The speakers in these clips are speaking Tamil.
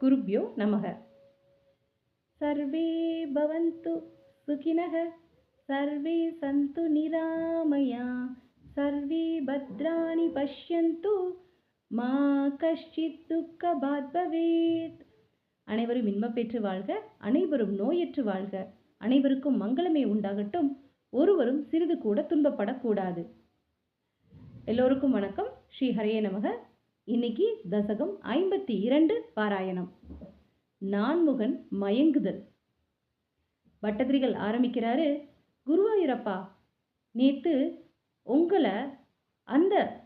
குருப்யோ நமக. சர்வே பவந்து சுகினக சர்வே சந்து நிராமயா சர்வே பத்ராணி பஷ்யந்து மா கஷ்டித் துக்கபாத் பவேத் அனைவரும் இன்பம் பெற்று வாழ்க அனைவரும் நோயற்று வாழ்க. அனைவருக்கும் மங்களமே உண்டாகட்டும். ஒருவரும் சிறிது கூட துன்பப்படக்கூடாது. எல்லோருக்கும் வணக்கம். ஸ்ரீ ஹரே நமக. இன்னைக்கு தசகம் ஐம்பத்தி இரண்டு பாராயணம். நான்முகன் மயங்குதல். பட்டதிரிகள் ஆரம்பிக்கிறாரு குருவாயூரப்பா நேத்து உங்களை அந்த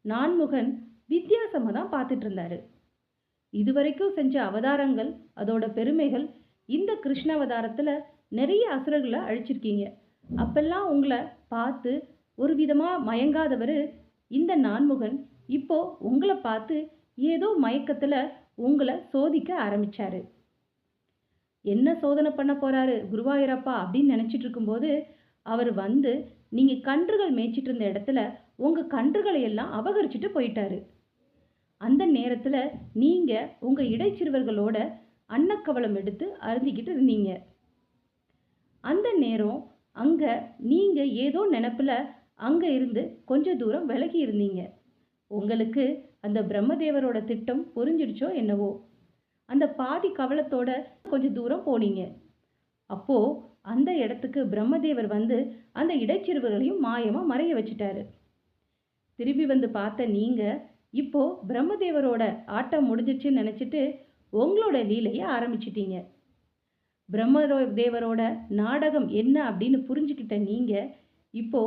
நான்முகன் வித்தியாசமாக தான் பார்த்துட்டு இருந்தாரு இதுவரைக்கும் செஞ்ச அவதாரங்கள் அதோட பெருமைகள் இந்த கிருஷ்ண அவதாரத்தில் நிறைய அசுரர்களை அழிச்சிருக்கீங்க. அப்பெல்லாம் உங்களை பார்த்து ஒரு விதமாக மயங்காதவர் இந்த நான்முகன் இப்போ உங்களை பார்த்து ஏதோ மயக்கத்தில் உங்களை சோதிக்க ஆரம்பிச்சாரு. என்ன சோதனை பண்ண போகிறாரு குருவாயூரப்பா அப்படின்னு நினச்சிட்டு இருக்கும்போது அவர் வந்து நீங்கள் கன்றுகள் மேய்ச்சிட்டு இருந்த இடத்துல உங்கள் கன்றுகளை எல்லாம் அபகரிச்சுட்டு போயிட்டாரு. அந்த நேரத்தில் நீங்கள் உங்கள் இடைச்சிறுவர்களோட அன்னக்கவலம் எடுத்து அருந்திக்கிட்டு இருந்தீங்க. அந்த நேரம் அங்கே நீங்கள் ஏதோ நினப்பில் அங்கே இருந்து கொஞ்ச தூரம் விலகி இருந்தீங்க. உங்களுக்கு அந்த பிரம்மதேவரோட திட்டம் புரிஞ்சிடுச்சோ என்னவோ? அந்த பாதி கவலத்தோட கொஞ்சம் தூரம் போனீங்க. அப்போ அந்த இடத்துக்கு பிரம்மதேவர் வந்து அந்த இடைச்சிறுவர்களையும் மாயமா மறைய வச்சுட்டாரு. திரும்பி வந்து பார்த்த நீங்க இப்போ பிரம்மதேவரோட ஆட்டம் முடிஞ்சிச்சுன்னு நினைச்சிட்டு உங்களோட லீலையை ஆரம்பிச்சிட்டீங்க. பிரம்ம தேவரோட நாடகம் என்ன அப்படின்னு புரிஞ்சுக்கிட்ட நீங்க இப்போ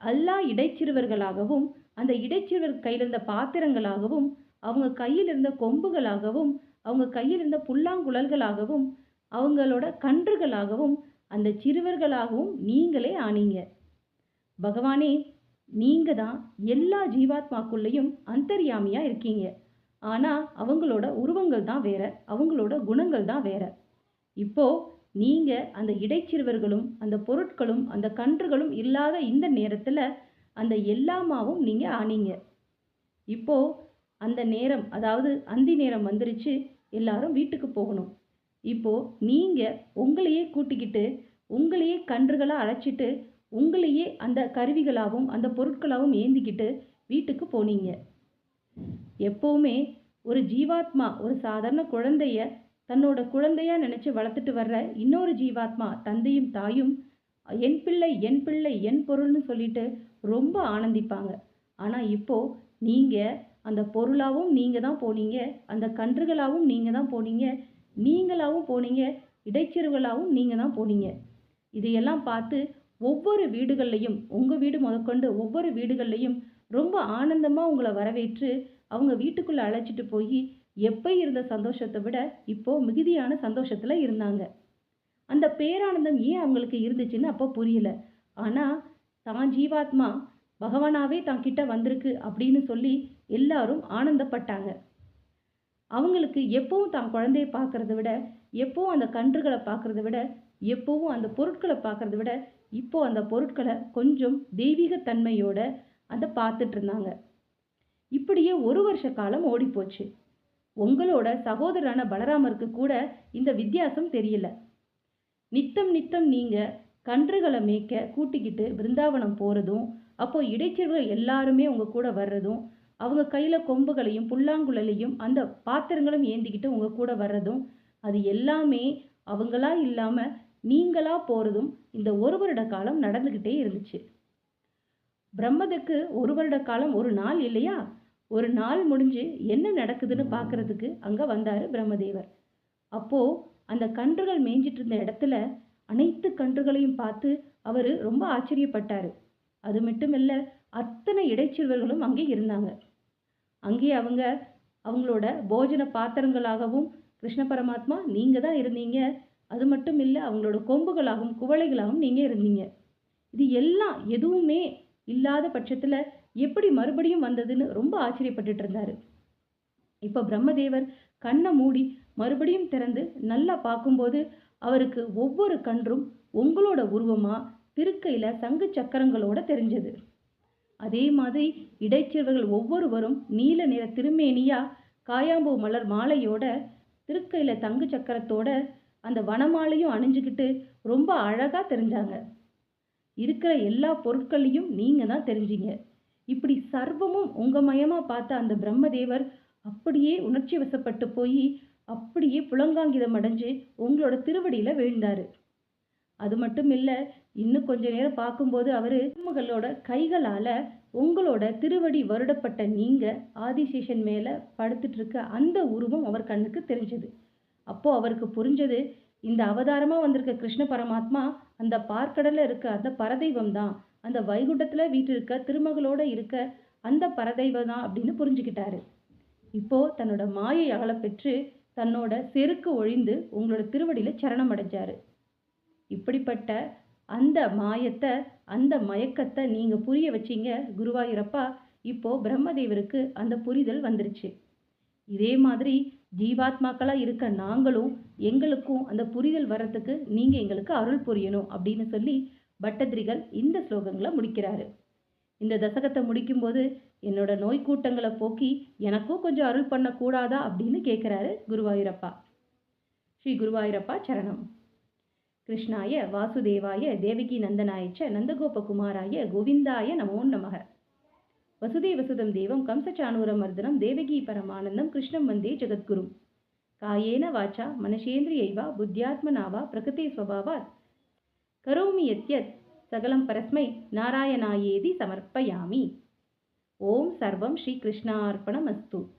எல்லா இடைச்சிறுவர்களாகவும் அந்த இடைச்சிறுவர் கையில் இருந்த பாத்திரங்களாகவும் அவங்க கையில் இருந்த கொம்புகளாகவும் அவங்க கையில் இருந்த புல்லாங்குழல்களாகவும் அவங்களோட கன்றுகளாகவும் அந்த சிறுவர்களாகவும் நீங்களே ஆனீங்க. பகவானே நீங்க தான் எல்லா ஜீவாத்மாக்குள்ளேயும் அந்தர்யாமியா இருக்கீங்க. ஆனா அவங்களோட உருவங்கள் தான் வேற அவங்களோட குணங்கள் தான் வேற. இப்போ நீங்க அந்த இடைச்சிறுவர்களும் அந்த பொருட்களும் அந்த கன்றுகளும் இல்லாத இந்த நேரத்துல அந்த எல்லா மாவும் நீங்கள் ஆனீங்க. இப்போது அந்த நேரம் அதாவது அந்தி நேரம் வந்துருச்சு எல்லாரும் வீட்டுக்கு போகணும். இப்போது நீங்கள் உங்களையே கூட்டிக்கிட்டு உங்களையே கன்றுகளாக அழைச்சிட்டு உங்களையே அந்த கருவிகளாகவும் அந்த பொருட்களாகவும் ஏந்திக்கிட்டு வீட்டுக்கு போனீங்க. எப்போவுமே ஒரு ஜீவாத்மா ஒரு சாதாரண குழந்தைய தன்னோட குழந்தையா நினச்சி வளர்த்துட்டு வர்ற இன்னொரு ஜீவாத்மா தந்தையும் தாயும் என் பிள்ளை என் பிள்ளை என் பொருள்னு சொல்லிட்டு ரொம்ப ஆனந்திப்பாங்க. ஆனால் இப்போது நீங்கள் அந்த பொருளாகவும் நீங்கள் தான் போனீங்க அந்த கன்றுகளாகவும் நீங்கள் தான் போனீங்க நீங்களாகவும் போனீங்க இடைச்சிறுவலாவும் நீங்கள் தான் போனீங்க. இதையெல்லாம் பார்த்து ஒவ்வொரு வீடுகள்லையும் உங்கள் வீடு முதற்கொண்டு ஒவ்வொரு வீடுகள்லையும் ரொம்ப ஆனந்தமாக உங்களை வரவேற்று அவங்க வீட்டுக்குள்ளே அழைச்சிட்டு போய் எப்போ இருந்த சந்தோஷத்தை விட இப்போது மிகுதியான சந்தோஷத்தில் இருந்தாங்க. அந்த பேரானந்தம் ஏன் அவங்களுக்கு இருந்துச்சுன்னு அப்போ புரியல. ஆனால் தான் ஜீவாத்மா பகவானாவே தான் கிட்ட வந்திருக்கு அப்படின்னு சொல்லி எல்லாரும் ஆனந்தப்பட்டாங்க. அவங்களுக்கு எப்பவும் தான் குழந்தைய பார்க்கறத விட எப்பவும் அந்த கன்றுகளை பார்க்கறத விட எப்பவும் அந்த பொருட்களை பார்க்கறத விட இப்போ அந்த பொருட்களை கொஞ்சம் தெய்வீக தன்மையோட அதை பார்த்துட்டு இருந்தாங்க. இப்படியே ஒரு வருஷ காலம் ஓடிப்போச்சு. உங்களோட சகோதரரான பலராமருக்கு கூட இந்த வித்தியாசம் தெரியல. நித்தம் நித்தம் நீங்கள் கன்றுகளை மேய்க்க கூட்டிக்கிட்டு பிருந்தாவனம் போகிறதும் அப்போ இடைச்செல்வர்கள் எல்லாருமே உங்கள் கூட வர்றதும் அவங்க கையில் கொம்புகளையும் புல்லாங்குழலையும் அந்த பாத்திரங்களும் ஏந்திக்கிட்டு உங்கள் கூட வர்றதும் அது எல்லாமே அவங்களா இல்லாமல் நீங்களா போகிறதும் இந்த ஒரு வருட காலம் நடந்துக்கிட்டே இருந்துச்சு. பிரம்மதுக்கு ஒரு வருட காலம் ஒரு நாள் இல்லையா? ஒரு நாள் முடிஞ்சு என்ன நடக்குதுன்னு பார்க்கறதுக்கு அங்கே வந்தார் பிரம்மதேவர். அப்போது அந்த கன்றுகள் மேய்ஞ்சிட்டு இருந்த இடத்துல அனைத்து கன்றுகளையும் பார்த்து அவர் ரொம்ப ஆச்சரியப்பட்டார். அது மட்டுமில்ல அத்தனை இடைச்சிறுவர்களும் அங்கே இருந்தாங்க. அங்கே அவங்க அவங்களோட போஜன பாத்திரங்களாகவும் கிருஷ்ண பரமாத்மா நீங்கள் தான் இருந்தீங்க. அது மட்டும் இல்லை அவங்களோட கொம்புகளாகவும் குவளைகளாகவும் நீங்கள் இருந்தீங்க. இது எல்லாம் எதுவுமே இல்லாத பட்சத்தில் எப்படி மறுபடியும் வந்ததுன்னு ரொம்ப ஆச்சரியப்பட்டுட்டு இருந்தாரு. இப்ப பிரம்மதேவர் கண்ணை மூடி மறுபடியும் திறந்து நல்லா பார்க்கும்போது அவருக்கு ஒவ்வொரு கன்றும் உங்களோட உருவமா திருக்கையில சங்கு சக்கரங்களோட தெரிஞ்சது. அதே மாதிரி இடைச்சிறுவர்கள் ஒவ்வொருவரும் நீல நிற திருமேனியா காயாம்பூ மலர் மாலையோட திருக்கையில் தங்கு சக்கரத்தோட அந்த வனமாலையும் அணிஞ்சுக்கிட்டு ரொம்ப அழகாக தெரிஞ்சாங்க. இருக்கிற எல்லா பொருட்களையும் நீங்கள் தான் தெரிஞ்சீங்க. இப்படி சர்வமும் உங்கள் மயமாக பார்த்த அந்த பிரம்மதேவர் அப்படியே உணர்ச்சி வசப்பட்டு போய் அப்படியே புலங்காங்கிதம் அடைஞ்சு உங்களோட திருவடியில் வீழ்ந்தாரு. அது மட்டும் இல்லை இன்னும் கொஞ்ச நேரம் பார்க்கும்போது அவர் திருமகளோட கைகளால் உங்களோட திருவடி வருடப்பட்ட நீங்கள் ஆதிசேஷன் மேலே படுத்துட்டு இருக்க அந்த உருவம் அவர் கண்ணுக்கு தெரிஞ்சது. அப்போது அவருக்கு புரிஞ்சது இந்த அவதாரமாக வந்திருக்க கிருஷ்ண பரமாத்மா அந்த பார்க்கடலில் இருக்க அந்த பரதெய்வம் தான் அந்த வைகுண்டத்தில் வீட்டில் இருக்க திருமகளோட இருக்க அந்த பரதெய்வம் தான் அப்படின்னு புரிஞ்சுக்கிட்டாரு. இப்போ தன்னோட மாயை அகலப்பெற்று தன்னோட செருக்கு ஒழிந்து உங்களோட திருவடியில் சரணம் அடைஞ்சாரு. இப்படிப்பட்ட அந்த மாயத்தை அந்த மயக்கத்தை நீங்கள் புரிய வச்சீங்க குருவாயூரப்பா இப்போ பிரம்மதேவருக்கு அந்த புரிதல் வந்துருச்சு. இதே மாதிரி ஜீவாத்மாக்களாக இருக்க நாங்களும் எங்களுக்கும் அந்த புரிதல் வர்றதுக்கு நீங்கள் எங்களுக்கு அருள் புரியணும் அப்படின்னு சொல்லி பட்டதிரிகள் இந்த ஸ்லோகங்களை முடிக்கிறாரு. இந்த தசகத்தை முடிக்கும்போது என்னோட நோய் கூட்டங்களை போக்கி எனக்கும் கொஞ்சம் அருள் பண்ணக்கூடாதா அப்படின்னு கேட்குறாரு குருவாயூரப்பா. ஸ்ரீ குருவாயூரப்பா சரணம். கிருஷ்ணாய வாசுதேவாய தேவகி நந்தனாயச்ச நந்தகோபகுமாராய கோவிந்தாய நமோ நமக. வசுதேவசுதம் தேவம் கம்சச்சானூரமர்தனம் தேவகி பரமானந்தம் கிருஷ்ணம் வந்தே ஜெகத்குரும் காயேன வாச்சா மனசேந்திரியைவா புத்தியாத்மனாவா பிரகிருதி ஸ்வபாவாத். கரோமி யத்யத் சகலம் பரஸ்மை நாராயணாயேதி சமர்ப்பயாமி. ஓம் சர்வம் ஸ்ரீ கிருஷ்ணார்ப்பணமஸ்து